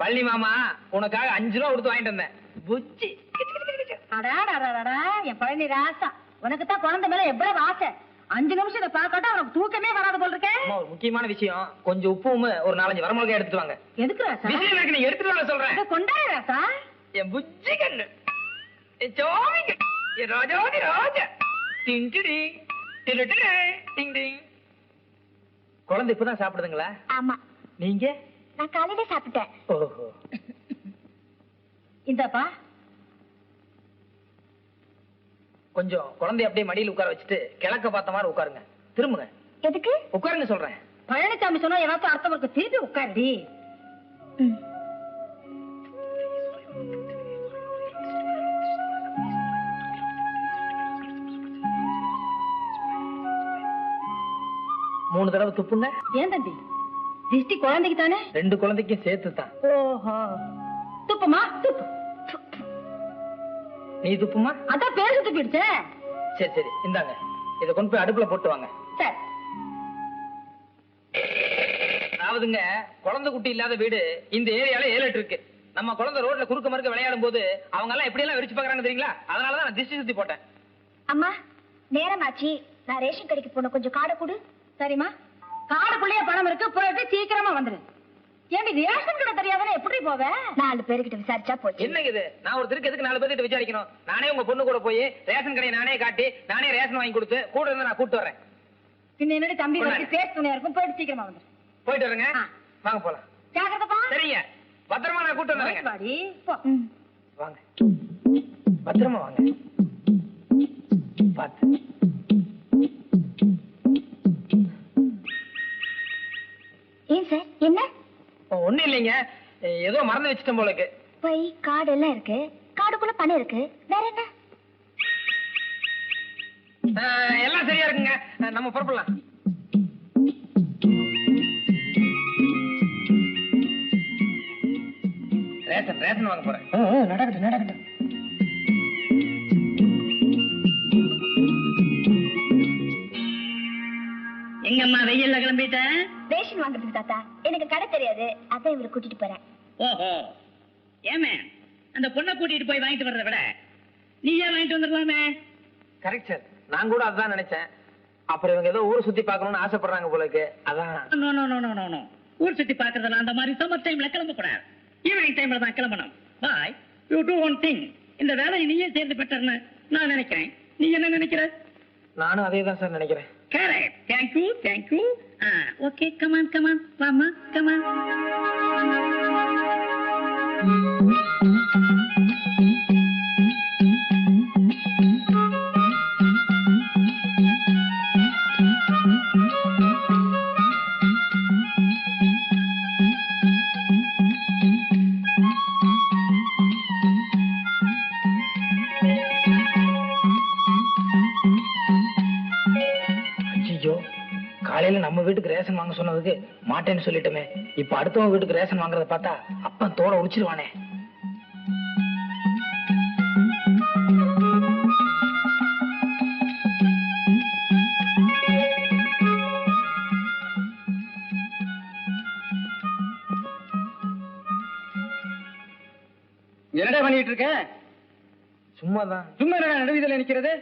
பழனி மாமா உனக்காக அஞ்சு ரூபா கொடுத்து வாங்கிட்டு வந்தேன். புச்சி. என் பழனி ராசா. உனக்கு தான் குழந்தை மேல எவ்வளவு ஆசை. அஞ்சு நிமிஷம் இதை பார்க்கட்டா உனக்கு தூக்கமே வராது போல் இருக்கே. அம்மா ஒரு முக்கியமான விஷயம். கொஞ்சம் உப்பும் ஒரு நாலஞ்சு வரமிளகாய் எடுத்துட்டு வாங்க. எதுக்கு ராசா? விஷயம் இருக்கு நீ எடுத்துட்டு வாங்க சொல்றேன். கொண்டாடு ராசா. என் புச்சி கண்ணு. என் சோமி கண்ணு. என் ராஜாதி ராஜா டிங் டிடு, டிங் டிங். குழந்தை இப்பதான் சாப்பிடுதுங்களா? ஆமா. நீங்க? நான் காலையில சாப்பிட்டேன். இந்தப்பா. கொஞ்சம் குழந்தைய அப்படியே மடியில உட்கார வச்சுட்டு கிழக்க பார்த்த மாதிரி உட்காருங்க. திரும்புங்க. எதுக்கு? உட்காருங்க சொல்றேன். பழனிசாமி சொன்னா ஏதாச்சும் அர்த்தம் இருக்கு. திருப்பி உட்காருடி. மூணு தடவை துப்புங்க. ஏன் தம்பி? திருஷ்டி குழந்தைக்கு தானே? ரெண்டு குழந்தைக்கும் சேர்த்து தான் ஓஹோ. துப்புமா? துப்பு. நீ துப்புமா? அதான் பேரு துப்பிடுச்சே சரி சரி. இந்தாங்க. இதை கொண்டு போய் அடுப்புல போட்டு வாங்க. சரி. அதாவதுங்க குழந்தை குட்டி இல்லாத வீடு இந்த ஏரியால ஏழு இருக்கு. நம்ம குழந்தை ரோட்ல குறுக்க மறுக்க விளையாடும் போது அவங்க எல்லாம் எப்படி எல்லாம் விரிச்சு பாக்குறாங்க தெரியுங்களா? அதனாலதான் நான் திஷ்டி சுத்தி போட்டேன். அம்மா நேரமாச்சு நான் ரேஷன் கடைக்கு போன கொஞ்சம் காடை கொடு. சரிம்மா? காடுக்குள்ளேயே பணம் இருக்கு போயிட்டு சீக்கிரமா வந்துரு. ஏண்டி ரேஷன் கடை தெரியாதானே? எப்படி போவ? நாலு பேர்கிட்ட விசாரிச்சா போச்சு. என்னங்க இது? நான் ஒரு திருக்கு எதுக்கு நாலு பேர்கிட்ட விசாரிக்கணும்? நானே உங்க பொண்ணு கூட போய் ரேஷன் கடையை நானே காட்டி நானே ரேஷன் வாங்கி கொடுத்து கூட இருந்து நான் கூட்டு வரேன். பின்ன என்னடி தம்பி. வச்சு பேச துணையா இருக்கும் போயிட்டு சீக்கிரமா வந்துரு. போயிட்டு வரேங்க. வாங்க போலாம். ஜாக்கிரதப்பா சரிங்க. பத்திரமா நான் கூட்டு வந்துடுறேங்க. வாடி போ. ம். வாங்க. பத்திரமா வாங்க. பார்த்து. சார் என்ன? ஒண்ணும் இல்லைங்க. ஏதோ மறந்து வச்சுட்டேன் போல இருக்கு பை காடு எல்லாம் இருக்கு. காடுக்குள்ள பணம் இருக்கு. வேற என்ன? எல்லாம் சரியா இருக்குங்க. நம்ம புறப்படலாம். ரேஷன் ரேஷன் வாங்க போறேன். நடக்கட்டும் நடக்கட்டும். எங்கம்மா வெயில்ல கிளம்பிட்ட ரேஷன் வாங்குறதுக்கு தாத்தா. எனக்கு கடை தெரியாது. அதான் இவரை கூட்டிட்டு போறேன். ஓஹோ. ஏமே அந்த பொண்ணை கூட்டிட்டு போய் வாங்கிட்டு வர்றதை விட நீயே வாங்கிட்டு வந்துடலாமே. கரெக்ட் சார் நான் கூட அதான் நினைச்சேன். அப்புறம் இவங்க ஏதோ ஊர் சுத்தி பார்க்கணும்னு ஆசைப்படுறாங்க போல இருக்கு அதான். No no no no no no ஊர் சுத்தி பாக்குறதுல அந்த மாதிரி சம்மர் டைம்ல கிளம்ப கூடாது. ஈவினிங் டைம்ல தான் கிளம்பணும். Bye you do one thing இந்த வேலையை நீயே சேர்ந்து பெற்றர்னு நான் நினைக்கிறேன். நீ என்ன நினைக்கிற? நானும் அதே தான் சார் நினைக்கிறேன் correct thank you thank you okay, come on, come on, Mama, come on. மாட்டேன்னு சொல்லிட்டோமே. இப்ப அடுத்தவங்க வீட்டுக்கு ரேஷன் வாங்குறத பார்த்தா அப்பன் தோட உடிச்சிருவானே என்னடா பண்ணிட்டு இருக்க? சும்மாதான். சும்மா என்னடா நடுவீதியில நிக்கிறது?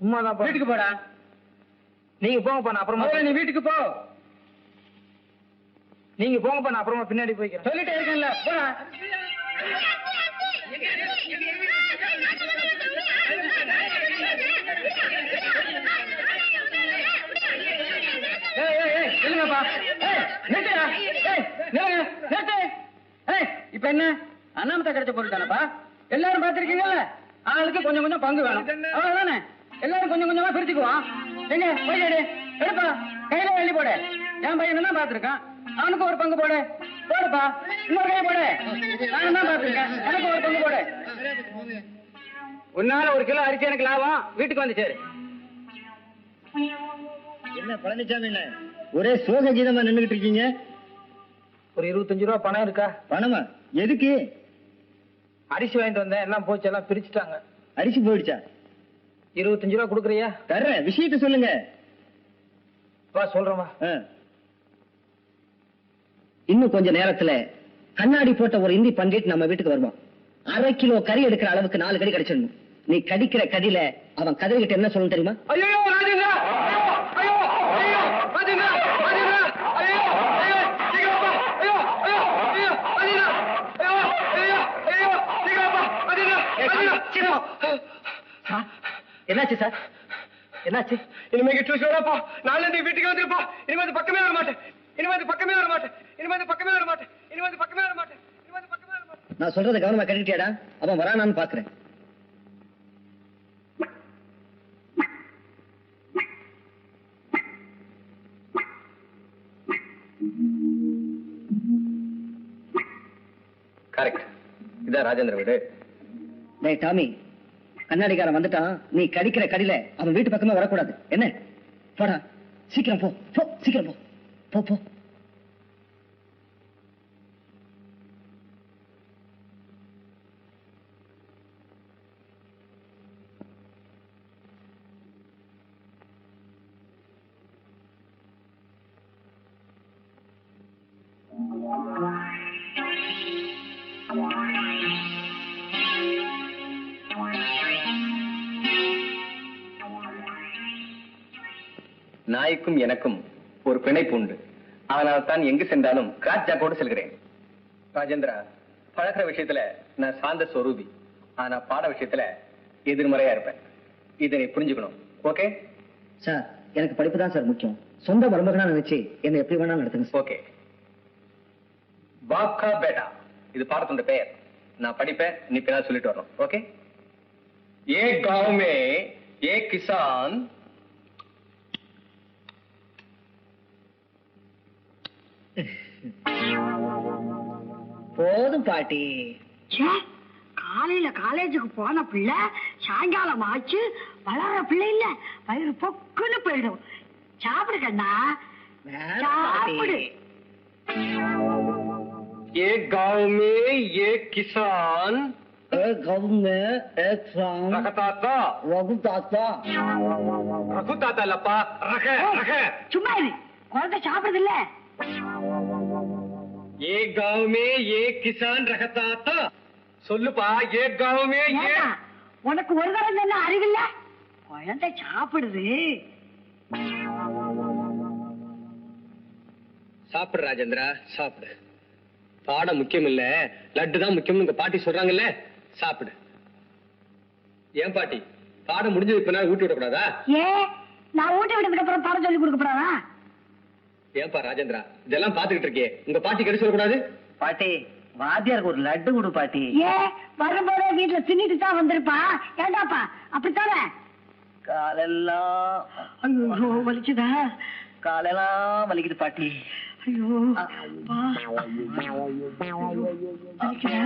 சும்மாதான் வீட்டுக்கு போடா. நீங்க போங்கப்பா நான் அப்புறமா நீ வீட்டுக்கு போ. நீங்க போங்கப்பா நான் அப்புறமா பின்னாடி போய்க்கிறேன். சொல்லிட்டே இருக்கேன்ல போடா. ஏய், இப்ப என்ன? அண்ணாமத்தை கிடைச்ச பொருள் தானப்பா எல்லாரும் பாத்திருக்கீங்கல்ல ஆளுக்கு கொஞ்சம் கொஞ்சம் பங்கு வேணும். அவ்வளவுதானே? எல்லாரும் கொஞ்சம் கொஞ்சமா பிரிச்சுக்குவான் எங்க போய் எடுப்பா. கையில எழுதி போட. என் பையன் தான் பாத்திருக்கான் அவனுக்கு ஒரு பங்கு போடு. போடுப்பா. இன்னொரு கை போடு. நானும் தான் பாத்திருக்கேன் எனக்கு ஒரு பங்கு போடு. உன்னால ஒரு கிலோ அரிசி எனக்கு லாபம். வீட்டுக்கு வந்து சேரு. என்ன பழனிசாமி என்ன? ஒரே சோக கீதமா நின்னுகிட்டு இருக்கீங்க? ஒரு இருபத்தஞ்சு ரூபா பணம் இருக்கா? பணமா? எதுக்கு? அரிசி வாங்கிட்டு வந்தேன். எல்லாம் போச்சு. எல்லாம் பிரிச்சுட்டாங்க. அரிசி போயிடுச்சா? இருபத்தஞ்சு ரூபா கொடுக்குறியா? தர்றேன். விஷயத்த சொல்லுங்க. வா சொல்றேன் வா. இன்னும் கொஞ்ச நேரத்துல கண்ணாடி போட்ட ஒரு இந்தி பண்டிட் நம்ம வீட்டுக்கு வருவான். அரை கிலோ கறி எடுக்கிற அளவுக்கு நாலு கறி கிடைச்சிடணும். நீ கடிக்கிற கடியில அவன் கதறிக்கிட்ட என்ன சொல்லணும் தெரியுமா? என்னாச்சு சார்? என்னாச்சு? இனிமே டியூஷன் வரப்பா நாளை நீ வீட்டுக்கு வந்துருப்பா. இனிமே பக்கமே வர மாட்டேன். இனிமே இந்த பக்கமே வர மாட்டேன். இனிமே இந்த பக்கமே வர மாட்டேன். இனிமே இந்த பக்கமே வர மாட்டேன். இனிமே இந்த பக்கமே வர மாட்டேன். நான் சொல்றத கவனமா கட்டிட்டியாடா அவன் வரானான்னு பாக்குறேன். கரெக்ட் இதான் ராஜேந்திர வீடு. டேய் டாமி கண்ணாடிக்காரன் வந்துட்டான். நீ கடிக்கிற கடியில அவன் வீட்டு பக்கமே வரக்கூடாது. என்ன? போடா. சீக்கிரம் போ. போ சீக்கிரம் போ. போ. போ நாய்க்கும் எனக்கும் ஒரு பிணைப்பு உண்டு. அதனால தான் எங்கு சென்றாலும் கிராஸ் கூட செல்கிறேன். ராஜேந்திரா பழகிற விஷயத்துல நான் சாந்த ஸ்வரூபி ஆனா பாட விஷயத்துல எதிர்மறையா இருப்பேன். இதை புரிஞ்சுக்கணும். ஓகே? சார் எனக்கு படிப்பு தான் சார் முக்கியம். சொந்த மருமகனா நினைச்சு என்ன எப்படி வேணாலும் நடத்துங்க ஓகே. பாப்கா பேட்டா. இது பாடத்தோட பெயர். நான் படிப்பேன் நீ பின்னால் சொல்லிட்டு வரணும். ஓகே? ஏ காவ் ஏ கிசான் போதும் பாட்டி ச்சே, காலையில காலேஜுக்கு போன பிள்ளை சாயங்காலம் ஆச்சு வளர பிள்ளை இல்ல வயிறு பொக்குன்னு போயிடும் சாப்பிடு கண்ணா வேணாம் சாப்பிடு பாட்டி. एक गांव में एक किसान एक गाँव में एक शाम रखता था रघु ताता रखता था लपा रखे रखे சும்மா இரு குழந்தை ஏ காவுமே ஏ கிசான் ரகத்தா சொல்லுப்பா ஏ காவுமே ஏ உனக்கு ஒரு தரம் சொன்ன அறிவில்ல? குழந்தை சாப்பிடுது. சாப்பிடு ராஜேந்திரா சாப்பிடு. பாடம் முக்கியம் இல்ல லட்டு தான் முக்கியம் உங்க பாட்டி சொல்றாங்கல்ல சாப்பிடு. ஏன் பாட்டி? பாடம் முடிஞ்சது இப்ப நான் ஊட்டி விடக்கூடாதா? ஏ நான் ஊட்டி விட்டு பாடம் சொல்லி கொடுக்கப்படாதா? ஏன்பா ராஜேந்திரா இதெல்லாம் பாத்துக்கிட்டு இருக்கே உங்க பாட்டி கெடு சொல்லக்கூடாது பாட்டி வாத்தியாருக்கு ஒரு லட்டு கொடு பாட்டி ஏ வரும்போதே வீட்டுல தின்னுட்டு தான் வந்திருப்பா ஏண்டாப்பா அப்படித்தானே காலெல்லாம் ஐயோ வலிச்சுதா காலெல்லாம் வலிக்குது பாட்டி ஐயோ அப்பா. வலிக்குதா?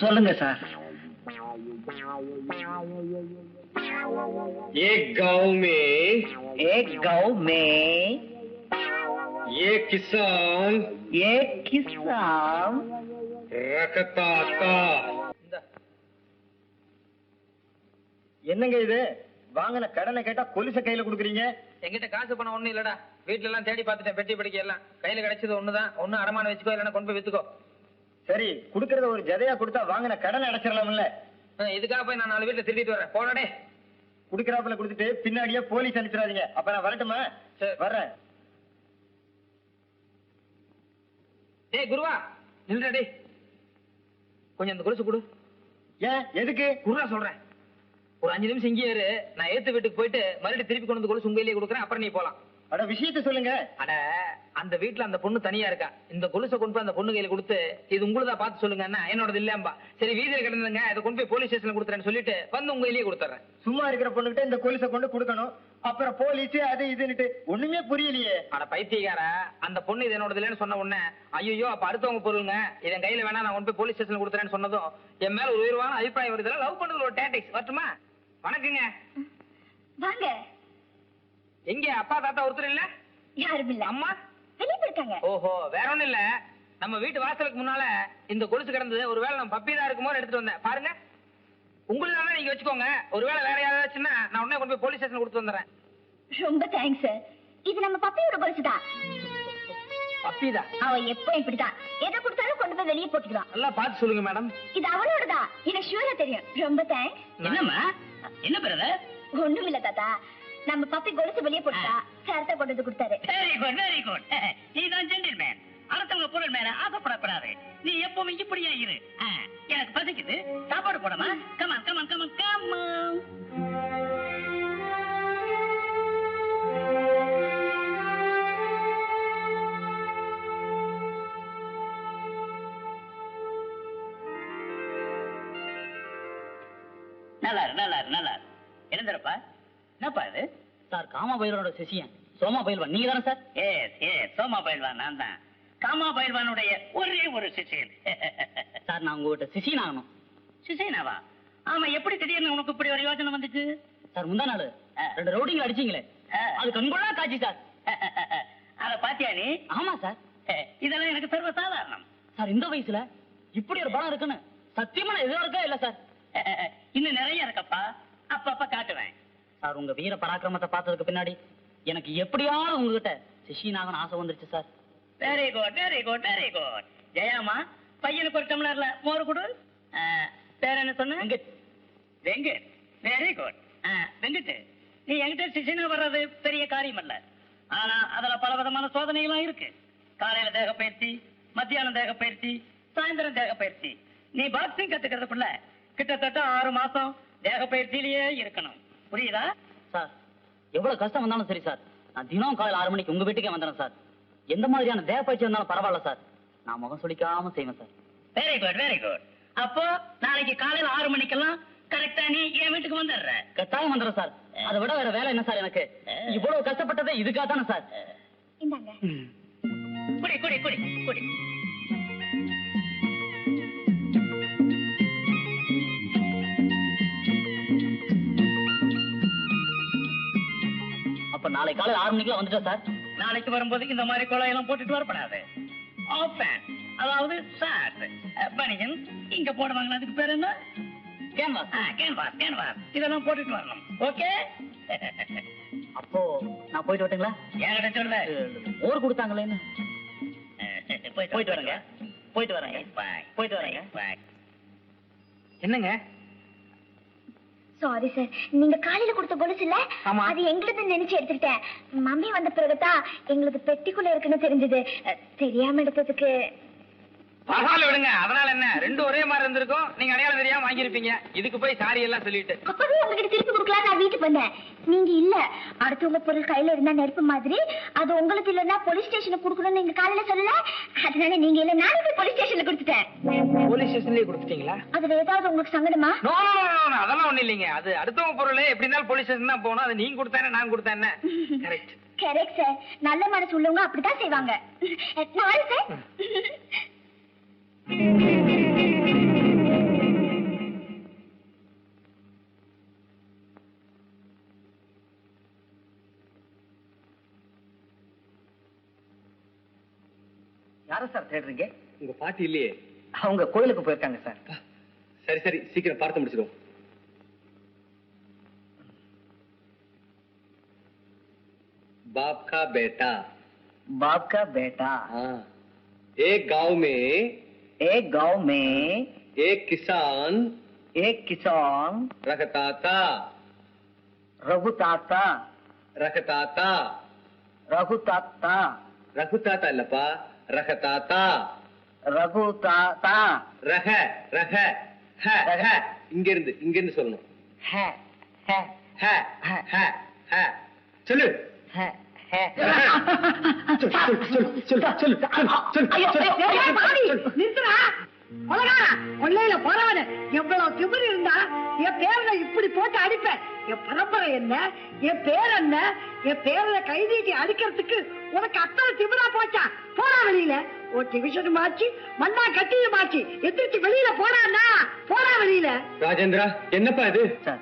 சொல்லுங்க சார் एक गांव में एक गाँव में एक किसान एक किसान रखता था என்னங்க இது வாங்கின கடனை கேட்டா கொலுச கையில குடுக்குறீங்க என்கிட்ட காசு பணம் ஒண்ணும் இல்லடா வீட்டுல எல்லாம் தேடி பார்த்துட்டேன் பெட்டி படிக்க எல்லாம் கையில கிடைச்சது ஒண்ணுதான் ஒண்ணு அடமான வச்சுக்கோ இல்லைன்னா கொண்டு போய் வித்துக்கோ சரி குடுக்கறத ஒரு ஜதையா கொடுத்தா வாங்கின கடனை அடைச்சிடலாம்ல ஆ, இதுக்காக போய் நான் நாலு வீட்டுல திருடிட்டு வரேன் போனடே குடுக்கறாப்புல கொடுத்துட்டு பின்னாடியே போலீஸ் அனுப்பிச்சிடாதீங்க அப்ப நான் வரட்டுமா சரி. வர்றேன் டேய் குருவா நில்றா டேய். கொஞ்சம் அந்த கொலுசு கொடு. ஏன் எதுக்கு? குருவா சொல்றேன். ஒரு அஞ்சு நிமிஷம் இங்கே நான் ஏத்து வீட்டுக்கு போயிட்டு மறுபடியும் திருப்பி கொண்டு வந்து கொலுசு உங்க கொடுக்குறேன். அப்புறம் நீ போலாம். அட விஷயத்த சொல்லுங்க. அட அந்த வீட்டுல அந்த பொண்ணு தனியா இருக்கா? இந்த கொலுசை கொண்டு போய் அந்த பொண்ணு கையில கொடுத்து இது உங்களுதா பார்த்து சொல்லுங்க அண்ணா என்னோடது இல்லம்பா சரி வீதியில கிடந்துங்க இதை கொண்டு போய் போலீஸ் ஸ்டேஷன்ல கொடுத்துறேன்னு சொல்லிட்டு வந்து உங்க கையிலேயே கொடுத்துறேன். சும்மா இருக்கிற பொண்ணுகிட்ட இந்த கொலுசை கொண்டு கொடுக்கணும். அப்புறம் போலீஸ் அது இதுன்னுட்டு ஒண்ணுமே புரியலையே. அட பைத்தியக்கார அந்த பொண்ணு இது என்னோடது இல்லைன்னு சொன்ன உடனே ஐயோ அப்ப அடுத்தவங்க பொருளுங்க. இதன் கையில வேணா நான் கொண்டு போய் போலீஸ் ஸ்டேஷன்ல கொடுத்துறேன்னு சொன்னதும் என் மேல ஒரு உயர்வான அபிப்பிராயம் வருது லவ் பண்ணது ஒரு டேட்டிக்ஸ் வரட்டுமா? வணக்கங்க. வாங்க. எங்க அப்பா தாத்தா ஒருத்தர் இல்ல? யாரும் இல்ல. அம்மா? வெளியே போயிருக்காங்க. ஓஹோ வேற ஒண்ணும் இல்ல. நம்ம வீட்டு வாசலுக்கு முன்னால இந்த கொலுசு கிடந்தது. ஒருவேளை நம்ம பப்பி தான் இருக்குமோ எடுத்துட்டு வந்தேன். பாருங்க. உங்களுக்கு தான் நீங்க வச்சுக்கோங்க. ஒருவேளை வேற யாராச்சுன்னா நான் உடனே கொண்டு போய் போலீஸ் ஸ்டேஷன் கொடுத்து வந்துடுறேன். ரொம்ப தேங்க்ஸ் இது நம்ம பப்பியோட கொலுசு தான். பப்பிதா அவ எப்போ இப்படிதான். எதை கொடுத்தாலும் கொண்டு போய் வெளியே போட்டுக்கிறான் நல்லா பார்த்து சொல்லுங்க மேடம் இது அவளோடதான் எனக்கு ஷூரா தெரியும். ரொம்ப தேங்க்ஸ் என்னம்மா? என்ன பிரதர் ஒண்ணும் இல்ல தாத்தா. நம்ம பப்பி கொலுசு வெளியே போட்டா சரத்தை கொண்டு வந்து கொடுத்தாரு. வெரி குட் வெரி குட் நீ தான் ஜென்டில்மேன் அடுத்தவங்க பொருள் மேல ஆசைப்படக்கூடாது நீ எப்பவும் இப்படியே இரு. எனக்கு பசிக்குது. சாப்பாடு போடமா come on come on come on come on நல்லா இரு, நல்லா இரு, நல்லா இரு. எழுந்திருப்பா என்னப்பா இது? சார் காமா பயிலோட சிசியன் சோமா பயில்வான் நீங்க தானே sir? Yes yes Soma Pailwan நான் தான். காமா பயில்வானுடைய ஒரே ஒரு சிஷியன். சார் நான் உங்ககிட்ட சிசியன் ஆகணும் சிஷியனாவா? ஆமா எப்படி திடீர்னு உனக்கு இப்படி ஒரு யோசனை வந்துச்சு? சார் முந்தா நாள். ரெண்டு ரவுடிங்க அடிச்சீங்களே. அது கண்கொள்ளா காட்சி சார். அத பாத்தியா நீ? ஆமா சார். இதெல்லாம் எனக்கு சர்வ சாதாரணம் சார் இந்த வயசுல இப்படி ஒரு படம் இருக்குன்னு சத்தியமா நான் எதிர்பார்க்கவே இல்ல சார்? இன்னும் நிறைய இருக்கப்பா. அப்பப்ப காட்டுவேன். சார் உங்க வீர பராக்கிரமத்தை பார்த்ததுக்கு பின்னாடி எனக்கு எப்படியாவது உங்ககிட்ட சிஷியனாகணும் ஆசை வந்துருச்சு sir. Very good very good very good Jayama பையனுக்கு ஒரு டம்ளர்ல மோர் கொடு. பேர் என்ன சொன்ன? வெங்கட். வெங்கட். வெரி குட் வெங்கட் நீ என்கிட்ட சிஷியனா வர்றது பெரிய காரியம் அல்ல. ஆனா அதுல பல விதமான சோதனைகளும் இருக்கு. காலையில தேக பயிற்சி மத்தியானம் தேக பயிற்சி சாயந்தரம் தேக பயிற்சி. நீ பாக்ஸிங் கத்துக்கிறதுக்குள்ள கிட்டத்தட்ட ஆறு மாசம் தேக பயிற்சியிலேயே இருக்கணும். புரியுதா? சார் எவ்வளவு கஷ்டம் வந்தாலும் சரி சார். நான் தினம் காலையில் ஆறு மணிக்கு உங்க வீட்டுக்கே வந்துடுறேன் சார். எந்த மாதிரியான தேவ பயிற்சி வந்தாலும் பரவாயில்ல சார். நான் முகம் சுளிக்காம செய்வேன் sir. Very good very good அப்போ நாளைக்கு காலையில ஆறு மணிக்கெல்லாம் கரெக்டா நீ என் வீட்டுக்கு வந்துடுற. கட்டாயம் வந்துடுறேன் சார். அதை விட வேற வேலை என்ன சார் எனக்கு? இவ்வளவு கஷ்டப்பட்டதே இதுக்காக தானே சார். இந்தாங்க. குடி குடி குடி குடி. அப்ப நாளை காலையில் ஆறு மணிக்கெல்லாம் வந்துட்டேன் சார்? நாளைக்கு வரும்போது இந்த மாதிரி குழாயெல்லாம் போட்டுட்டு வரப்படாது. ஓப்பன் அதாவது ஷார்ட் பனியன். இங்க போடுவாங்களா? அதுக்கு பேர் என்ன? கேன்வாஸ் கேன்வாஸ் கேன்வாஸ் இதெல்லாம் போட்டுட்டு வரணும். ஓகே அப்போ நான் போயிட்டு வரட்டுங்களா? என்கிட்ட சொல்ல? ஊர் கொடுத்தாங்களேன்னு போயிட்டு வரேங்க. போயிட்டு வரேங்க. பாய் போயிட்டு வரேங்க. பாய் என்னங்க? சாரி சார் நீங்க காலையில கொடுத்த கொலுசு இல்ல. அது எங்களுது நினைச்சு எடுத்துக்கிட்டேன். மம்மி வந்த பிறகுதான் எங்களுக்கு பெட்டிக்குள்ள இருக்குன்னு தெரிஞ்சது. தெரியாம எடுத்ததுக்கு பரவாயில்ல விடுங்க. அதனால என்ன? ரெண்டும் ஒரே மாதிரி இருந்திருக்கும். நீங்க அடையாளம் தெரியாம வாங்கியிருப்பீங்க. இதுக்கு போய் சாரி எல்லாம் சொல்லிட்டு. அப்பவே உங்ககிட்ட திருப்பி கொடுக்கலாம் நான் வீட்டுக்கு வந்தேன். நீங்க இல்ல. அடுத்தவங்க பொருள் கையில இருந்தா நெருப்பு மாதிரி. அது உங்களுக்கு இல்லன்னா போலீஸ் ஸ்டேஷனுக்கு கொடுக்கணும்னு நீங்க காலையில சொல்லல. அதனால நீங்க இல்ல நானே போய் போலீஸ் ஸ்டேஷன்ல கொடுத்துட்டேன். போலீஸ் ஸ்டேஷன்லயே கொடுத்துட்டீங்களா? அதுல ஏதாவது உங்களுக்கு சங்கடமா? அதெல்லாம் ஒண்ணு இல்லைங்க. அது அடுத்தவங்க பொருள் எப்படி இருந்தாலும் போலீஸ் ஸ்டேஷன் தான் போகணும். அது நீங்க கொடுத்தானே நான் கொடுத்தேன் கரெக்ட் கரெக்ட் சார் நல்ல மனசு உள்ளவங்க அப்படித்தான் செய்வாங்க. நாலு சார் யார சார் தேடுறீங்க உங்க பாட்டி இல்லையே அவங்க கோயிலுக்கு போயிருக்காங்க சார் சரி சரி சீக்கிரம் பார்த்து முடிச்சிடும் बाप का बेटा बाप का बेटा हाँ एक गांव में एक गांव में एक किसान एक किसान रखता था रघुताता रखता था रघुताता रखता था लपा रखता था रघुताता ரக ரக ஹ ஹ இங்க இருந்து இங்க இருந்து சொல்லணும் है है ஹ ஹ ஹ சொல்லு கொள்ளையில போறவனு. எவ்வளவு திமிரு இருந்தா என் பேரனை இப்படி போட்டு அடிப்பேன் என் பரம்பரை என்ன? என் பேர் என்ன? என் பேரனை கைதீட்டி அடிக்கிறதுக்கு உனக்கு அத்தனை திமிரா போச்சா? போடா வெளியில. ஒரு டிவிஷன் மாச்சு மண்ணா கட்டியும் மாச்சு எந்திரிச்சு வெளியில போடாண்ணா போடா வெளியில. ராஜேந்திரா என்னப்பா இது? சார்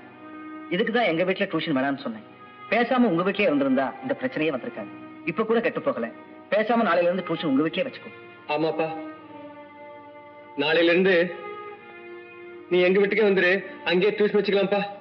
இதுக்கு தான் எங்க வீட்ல டியூஷன் வேணாம்னு சொன்னேன். பேசாம உங்க வீட்லயே இருந்திருந்தா இந்த பிரச்சனையே வந்திருக்காது. இப்ப கூட கெட்டு போகல. பேசாம நாளையில இருந்து டியூஷன் உங்க வீட்லயே வச்சுக்கோ. ஆமாப்பா. நாளையில இருந்து நீ எங்க வீட்டுக்கே வந்துரு. அங்கேயே டியூஷன் வச்சுக்கலாம்ப்பா.